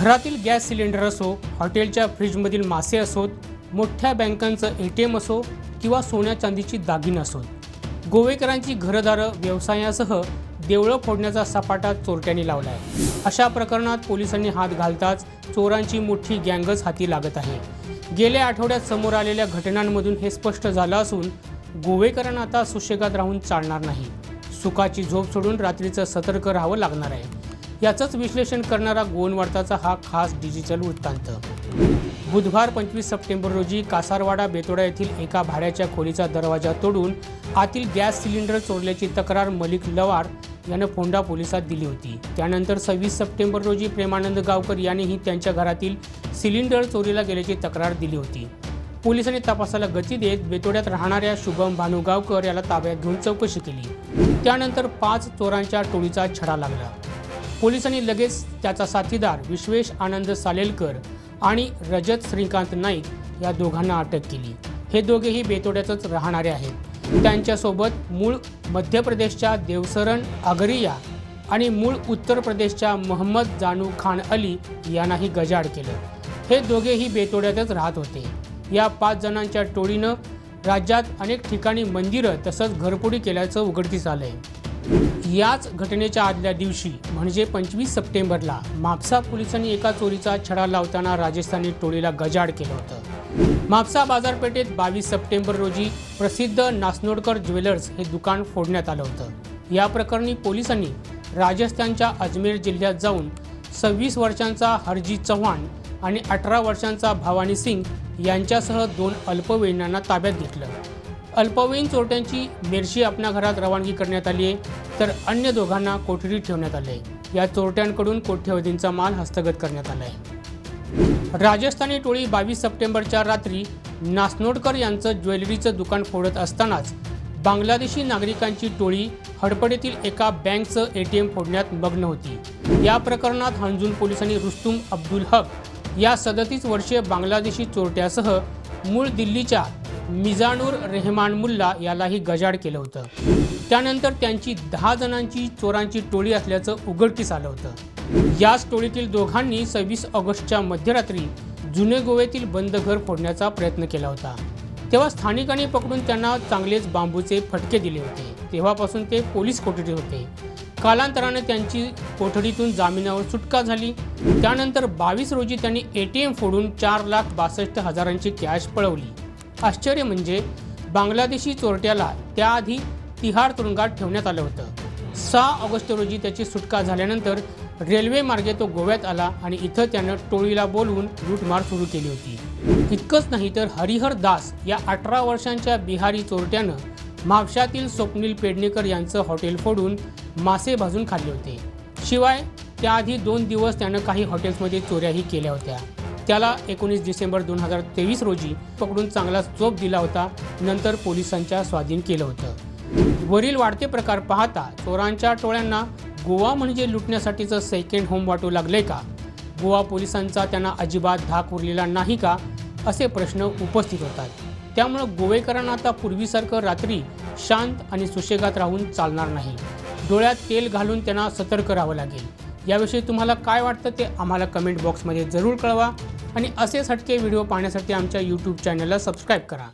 घरातील gas cylinder असो हॉटेलच्या फ्रीजमधील मासे असोत मोठ्या बँकांचं ए टी एम असो किंवा सोन्या चांदीची दागिनं असोत. गोवेकरांची घरदारं व्यवसायासह देवळं फोडण्याचा सपाटा चोरट्यांनी लावला आहे अशा प्रकरणात पोलिसांनी हात घालताच चोरांची मोठी गँगच हाती लागत आहे. गेल्या आठवड्यात समोर आलेल्या घटनांमधून हे स्पष्ट झालं असून गोवेकरांना आता सुशेगात राहून चालणार नाही. सुखाची झोप सोडून रात्रीचं सतर्क राहावं लागणार आहे. याचंच विश्लेषण करणारा गोवनवार्ताचा हा खास डिजिटल वृत्तांत. बुधवार पंचवीस सप्टेंबर रोजी कासारवाडा बेतोडा येथील एका भाड्याच्या खोलीचा दरवाजा तोडून आतील गॅस सिलेंडर चोरल्याची तक्रार मलिक लवार यानं फोंडा पोलिसात दिली होती. त्यानंतर सव्वीस सप्टेंबर रोजी प्रेमानंद गावकर यानेही त्यांच्या घरातील सिलेंडर चोरीला गेल्याची तक्रार दिली होती. पोलिसांनी तपासाला गती देत बेतोड्यात राहणाऱ्या शुभम भानू गावकर याला ताब्यात घेऊन चौकशी केली. त्यानंतर पाच चोरांच्या टोळीचा छडा लागला. पोलिसांनी लगेच त्याचा साथीदार विश्वेश आनंद सालेलकर आणि रजत श्रीकांत नाईक या दोघांना अटक केली. हे दोघेही बेतोड्यातच राहणारे आहेत. त्यांच्यासोबत मूळ मध्य प्रदेशच्या देवसरण आगरिया आणि मूळ उत्तर प्रदेशच्या मोहम्मद जानू खान अली यांनाही गजाड केलं. हे दोघेही बेतोड्यातच राहत होते. या पाच जणांच्या टोळीनं राज्यात अनेक ठिकाणी मंदिरं तसंच घरपुडी केल्याचं उघडकीस आहे याच घटनेच्या आदल्या दिवशी म्हणजे पंचवीस सप्टेंबरला म्हापसा पोलिसांनी एका चोरीचा छडा लावताना राजस्थानी टोळीला गजाड केलं होतं. म्हापसा बाजारपेठेत बावीस सप्टेंबर रोजी प्रसिद्ध नासनोडकर ज्वेलर्स हे दुकान फोडण्यात आलं होतं. या प्रकरणी पोलिसांनी राजस्थानच्या अजमेर जिल्ह्यात जाऊन सव्वीस वर्षांचा हरजी चव्हाण आणि अठरा वर्षांचा भवानी सिंग यांच्यासह दोन अल्पवयीनांना ताब्यात घेतलं. अल्पवयीन चोरट्यांची मिरशी आपल्या घरात रवानगी करण्यात आली आहे तर अन्य दोघांना कोठडीत ठेवण्यात आले आहे. या चोरट्यांकडून कोठ्यवधींचा माल हस्तगत करण्यात आला आहे. राजस्थानी टोळी बावीस सप्टेंबरच्या रात्री नासनोडकर यांचं ज्वेलरीचं दुकान फोडत असतानाच बांगलादेशी नागरिकांची टोळी हडपडीतील एका बँकचं ए टी एम फोडण्यात मग्न होती. या प्रकरणात हंजून पोलिसांनी रुस्तुम अब्दुल हक या सदतीस वर्षीय बांगलादेशी चोरट्यासह मूळ दिल्लीच्या मिजानूर रेहमान मुल्ला यालाही गजाड केलं होतं. त्यानंतर त्यांची दहा जणांची चोरांची टोळी असल्याचं उघडकीस आलं होतं. याच टोळीतील दोघांनी सव्वीस ऑगस्टच्या मध्यरात्री जुने गोव्यातील बंद घर फोडण्याचा प्रयत्न केला होता. तेव्हा स्थानिकांनी पकडून त्यांना चांगलेच बांबूचे फटके दिले होते. तेव्हापासून ते पोलीस कोठडीत होते. कालांतराने त्यांची कोठडीतून जामिनावर सुटका झाली. त्यानंतर बावीस रोजी त्यांनी ए टी एम फोडून चार लाख बासष्ट हजारांची कॅश पळवली. आश्चर्य म्हणजे बांगलादेशी चोरट्याला त्याआधी तिहार तुरुंगात ठेवण्यात आलं होतं. सहा ऑगस्ट रोजी त्याची सुटका झाल्यानंतर रेल्वे मार्गे तो गोव्यात आला आणि इथं त्यानं टोळीला बोलवून लूटमार सुरू केली होती. इतकंच नाही तर हरिहर दास या अठरा वर्षांच्या बिहारी चोरट्यानं म्हापशातील स्वप्नील पेडणेकर यांचं हॉटेल फोडून मासे भाजून खाल्ले होते. शिवाय त्याआधी दोन दिवस त्यानं काही हॉटेल्समध्ये चोऱ्याही केल्या होत्या. त्याला एकोणीस डिसेंबर दोन हजार तेवीस रोजी पकडून चांगला चोप दिला होता. नंतर पोलिसांच्या स्वाधीन केलं होतं. वरील वाढते प्रकार पाहता चोरांच्या टोळ्यांना गोवा म्हणजे लुटण्यासाठीचं सेकंड होम वाटू लागले का? गोवा पोलिसांचा त्यांना अजिबात धाक उरलेला नाही का? असे प्रश्न उपस्थित होतात. त्यामुळं गोवेकरांना आता पूर्वीसारखं रात्री शांत आणि सुशेगात राहून चालणार नाही. डोळ्यात तेल घालून त्यांना सतर्क राहावं लागेल. याविषयी तुम्हाला काय वाटतं ते आम्हाला कमेंट बॉक्समध्ये जरूर कळवा. आणि असेच हटके व्हिडिओ पाहण्यासाठी आमच्या यूट्यूब चॅनलला सबस्क्राईब करा.